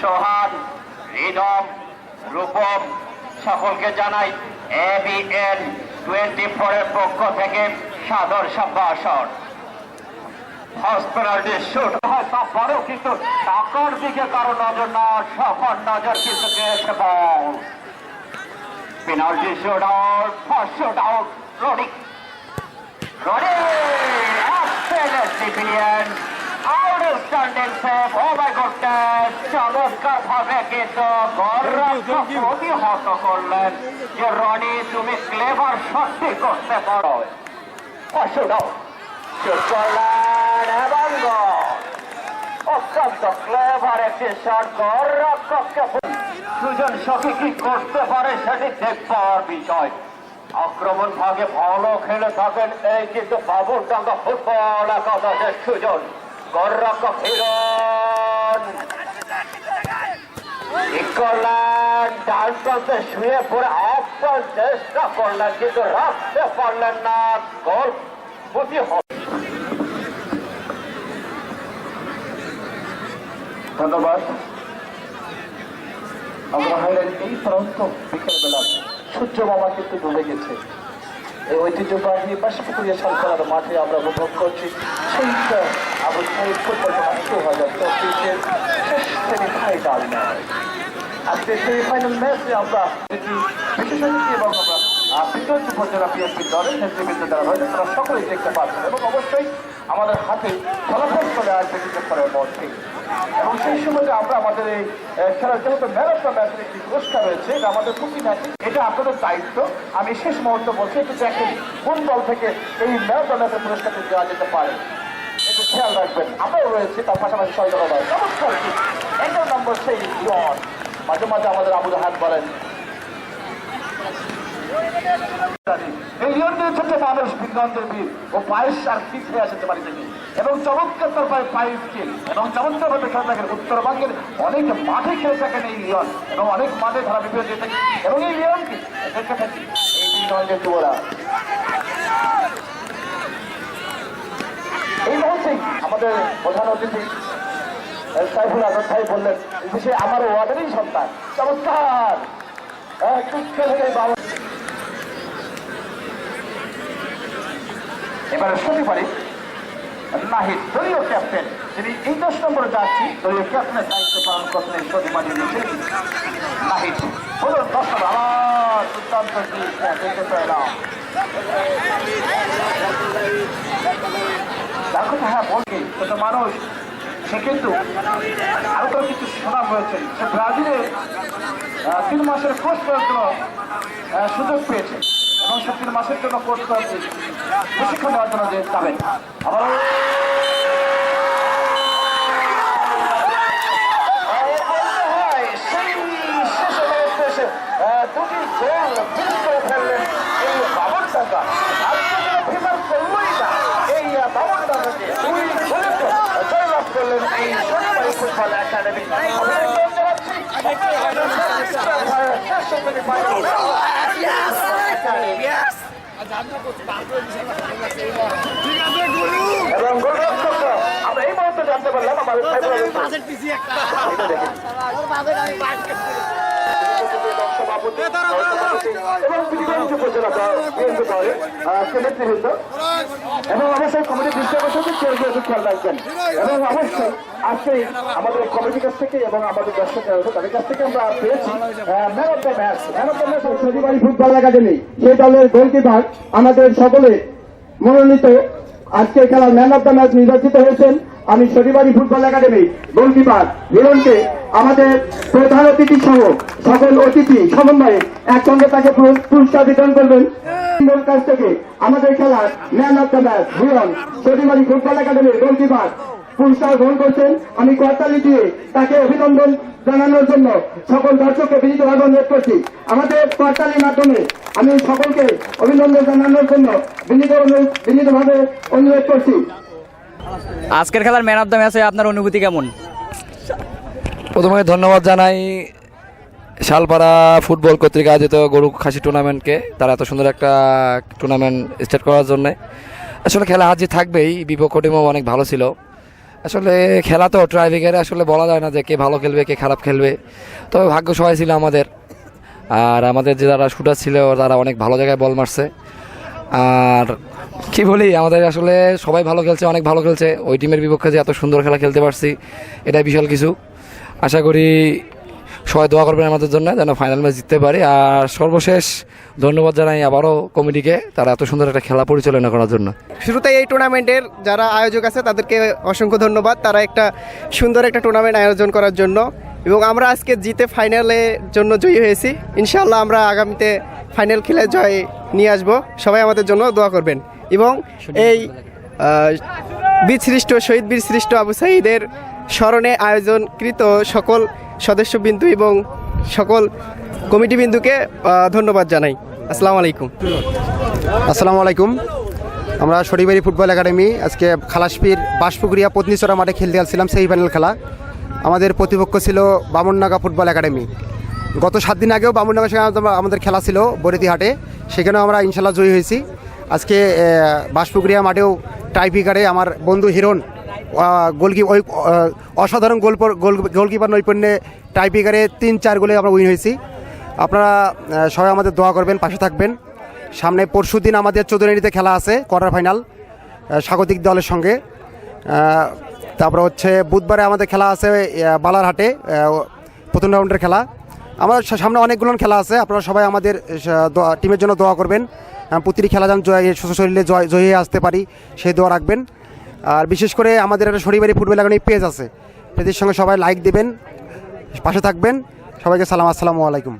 সোহান rhythm Rupam সকলকে জানাই A B N twenty ফোরের পক্ষ থেকে সাদর সম্ভাষণ। হসপিটালটি শুট হয় তারপরেও কিন্তু টাকার দিকে কারও নজর না সফর নজর কিন্তু দিয়েছে ball penalty shoot out first shoot out Roni Roni civilian oh my goodness চমৎকার ভাবে কিন্তু প্রতিহত করলেন যে রনি তুমি ক্লেভার শটটি করতে পারো অত্যন্ত ক্লেভার একটি সুজন সখী কি করতে পারে সেটি বিষয়। আক্রমণ ভাগে ভালো খেলে থাকেন এই কিন্তু বাবুরডাঙ্গা ফুটবল একাদশের সুজন। হিরণ। ঠিক করলেন ডান প্রান্তে শুয়ে চেষ্টা করলেন কিন্তু রাখতে পারলেন না গোল ধন্যবাদ। আমরা হাইলেন এই প্রান্ত বিকেলবেলা সূর্য মামা কিন্তু ডুবে গেছে। এই ঐতিহ্যবাহী বাসপুকুরিয়া সরকার মাঠে আমরা উপভোগ করছি। সেই আবু সাহেব ফুটবল দু হাজার চব্বিশের সেমিফাইনাল ম্যাচ সেমিফাইনাল ম্যাচে আমরা যেটি বিশেষ এবং আমরা বিদ্যুৎ উপজেলা বিএনপি দলের নেতৃবৃন্দ, যারা রয়েছে তারা সকলেই দেখতে পাচ্ছেন এবং অবশ্যই আমাদের হাতে ফলাফল চলে আসবে কিছুক্ষণের মধ্যে এবং সেই সময় আমরা আমাদের এই খেলার যেহেতু ম্যারাথন ম্যাচের একটি পুরস্কার রয়েছে, এটা আমাদের খুশি ম্যাচ এটা আপনাদের দায়িত্ব। আমি শেষ মুহূর্ত বলছি একটু দেখেন কোন দল থেকে এই ম্যারাথন ম্যাচের পুরস্কারটি দেওয়া যেতে পারে একটু খেয়াল রাখবেন। আমরাও রয়েছে, তার পাশাপাশি রয়েছে চমৎকার কি এগারো নম্বর সেই জন। মাঝে মাঝে আমাদের আবুল হাত বলেন ছোট্ট মানুষ ও পায়েস আর আসতে পারি তিনি। এবং চমৎকার তার পায়ে পায়ে স্কিল এবং খেলে থাকেন উত্তরবঙ্গের অনেক মাঠে খেলে থাকেন এই লিওন এবং অনেক মাঠে দিয়ে থাকেন। এবং এই দেখে থাকি এই যুবরা। এই আমাদের প্রধান অতিথি সাইফুল ভাই বললেন সে আমার ওয়ার্ডেরই সন্তান। চমৎকার! বাবা। এবারে শুনতে পারি। নাহিদ, দলীয় ক্যাপ্টেন যিনি এই দশ নম্বরে যাচ্ছি। দলীয় ক্যাপ্টেনের দায়িত্ব পালন করছেন এই সদিমানি দিয়েছেন নাহিদ। বলুন, দশ নম্বর আমার দুর্দান্ত দেখতে পেলাম যার হ্যাঁ বলছি, ছোট মানুষ, সে কিন্তু আরও তো কিছু সুনাম রয়েছে। সে ব্রাজিলে তিন মাসের কোর্স করার জন্য সুযোগ পেয়েছে। এবং সে তিন মাসের জন্য কোর্স করেছে প্রশিক্ষণ নেওয়ার জন্য যাবেন। আবার দুটি জানাচ্ছি এবং আমরা এই মুহূর্তে জানতে পারলাম আমাদের এবং অবশ্যই কমিটির দৃষ্টি খেয়াল রাখবেন। এবং অবশ্যই আজকে আমাদের কমিটির কাছ থেকে এবং আমাদের দর্শক তাদের কাছ থেকে আমরা পেয়েছি man of the match man of the match Sojibari football academy সেই দলের গোলকিপার আমাদের সকলে মনোনীত। আজকে খেলার ম্যান অফ দ্য ম্যাচ নির্বাচিত হয়েছেন। আমি সজিবাড়ি ফুটবল একাডেমি, গোলকিপার হিরণকে আমাদের প্রধান অতিথি সহ সকল অতিথি সমন্বয়ে একসঙ্গে তাকে পুরস- পুরস্কার বিতরণ করবেন। কাছ থেকে আমাদের খেলার man of the match Hiron Sojibari football একাডেমির গোলকিপার, পুরস্কার গ্রহণ করছেন। আমি করতালি দিয়ে তাকে অভিনন্দন জানানোর জন্য সকল দর্শককে বিনীতভাবে অনুরোধ করছি। আমাদের করতালির মাধ্যমে আমি সকলকে অভিনন্দন জানানোর জন্য বিনীত বিনীতভাবে অনুরোধ করছি। আজকের খেলার ম্যান অফ দ্য ম্যাচে আপনার অনুভূতি কেমন? প্রথমে ধন্যবাদ জানাই শালপাড়া ফুটবল কর্তৃক আয়োজিত গরু খাসি টুর্নামেন্টকে তারা এত সুন্দর একটা টুর্নামেন্ট স্টার্ট করার জন্য। আসলে খেলা হাজি থাকবেই, বিপক্ষ টিমও অনেক ভালো ছিল। আসলে খেলা তো ট্রাইভিকের আসলে বলা যায় না যে কে ভালো খেলবে, কে খারাপ খেলবে। তবে ভাগ্য সবাই ছিল আমাদের। আর আমাদের যে যারা শুটার ছিল, তারা অনেক ভালো জায়গায় বল মারছে। আর কি বলি, আমাদের আসলে সবাই ভালো খেলছে, অনেক ভালো খেলছে। ওই টিমের বিপক্ষে যে এত সুন্দর খেলা খেলতে পারছি, এটাই বিশাল কিছু। আশা করি সবাই দোয়া করবেন আমাদের জন্য যেন ফাইনাল ম্যাচ জিততে পারি। আর সর্বশেষ ধন্যবাদ জানাই আবারও কমিটিকে, তারা এত সুন্দর একটা খেলা পরিচালনা করার জন্য। শুরুতে এই টুর্নামেন্টের যারা আয়োজক আছে, তাদেরকে অসংখ্য ধন্যবাদ। তারা একটা সুন্দর একটা টুর্নামেন্ট আয়োজন করার জন্য। এবং আমরা আজকে জিতে ফাইনালের জন্য জয়ী হয়েছি। ইনশাল্লাহ আমরা আগামীতে ফাইনাল খেলে জয় নিয়ে আসব। সবাই আমাদের জন্য দোয়া করবেন। এবং এই বীরশ্রেষ্ঠ শহীদ বীরশ্রেষ্ঠ আবু সাইদের স্মরণে আয়োজনকৃত সকল সদস্যবিন্দু এবং সকল কমিটি বিন্দুকে ধন্যবাদ জানাই। আসসালামু আলাইকুম। আসসালামু আলাইকুম। আমরা শরীবাড়ি ফুটবল একাডেমি আজকে খালাসপির বাসপুকুরিয়া পত্নীচড়া মাঠে খেলতে আসছিলাম সেই ফাইনাল খেলা। আমাদের প্রতিপক্ষ ছিল বামননাগা ফুটবল একাডেমি। গত সাত দিন আগেও বামননাগা সেখানে আমাদের খেলা ছিল বরেতিহাটে। সেখানেও আমরা ইনশাল্লাহ জয়ী হয়েছি। আজকে আহ, বাসপুকুরিয়া মাঠেও টাইপিকারে আমার বন্ধু হিরণ গোলকি ওই অসাধারণ গোল গোলকিপার নৈপুণ্যে টাইপিকারে তিন চার গোলে আমরা উইন হয়েছি। আপনারা সবাই আমাদের দোয়া করবেন পাশে থাকবেন। সামনে পরশু দিন আমাদের চৌধুরীতে খেলা আছে কোয়ার্টার ফাইনাল স্বাগতিক দলের সঙ্গে। তারপরে হচ্ছে বুধবারে আমাদের খেলা আছে বালারহাটে প্রথম রাউন্ডের খেলা। আমার সামনে অনেকগুলো খেলা আছে আপনারা সবাই আমাদের টিমের জন্য দোয়া করবেন। প্রতিটি খেলা যেন জয় শরীরে জয় জয় হয়ে আসতে পারি, সেই দোয়া রাখবেন। আর বিশেষ করে আমাদের একটা শরীরবাড়ি ফুটবল এখানে পেজ আছে। পেজের সঙ্গে সবাই লাইক দেবেন, পাশে থাকবেন। সবাইকে সালাম, আসসালামু আলাইকুম।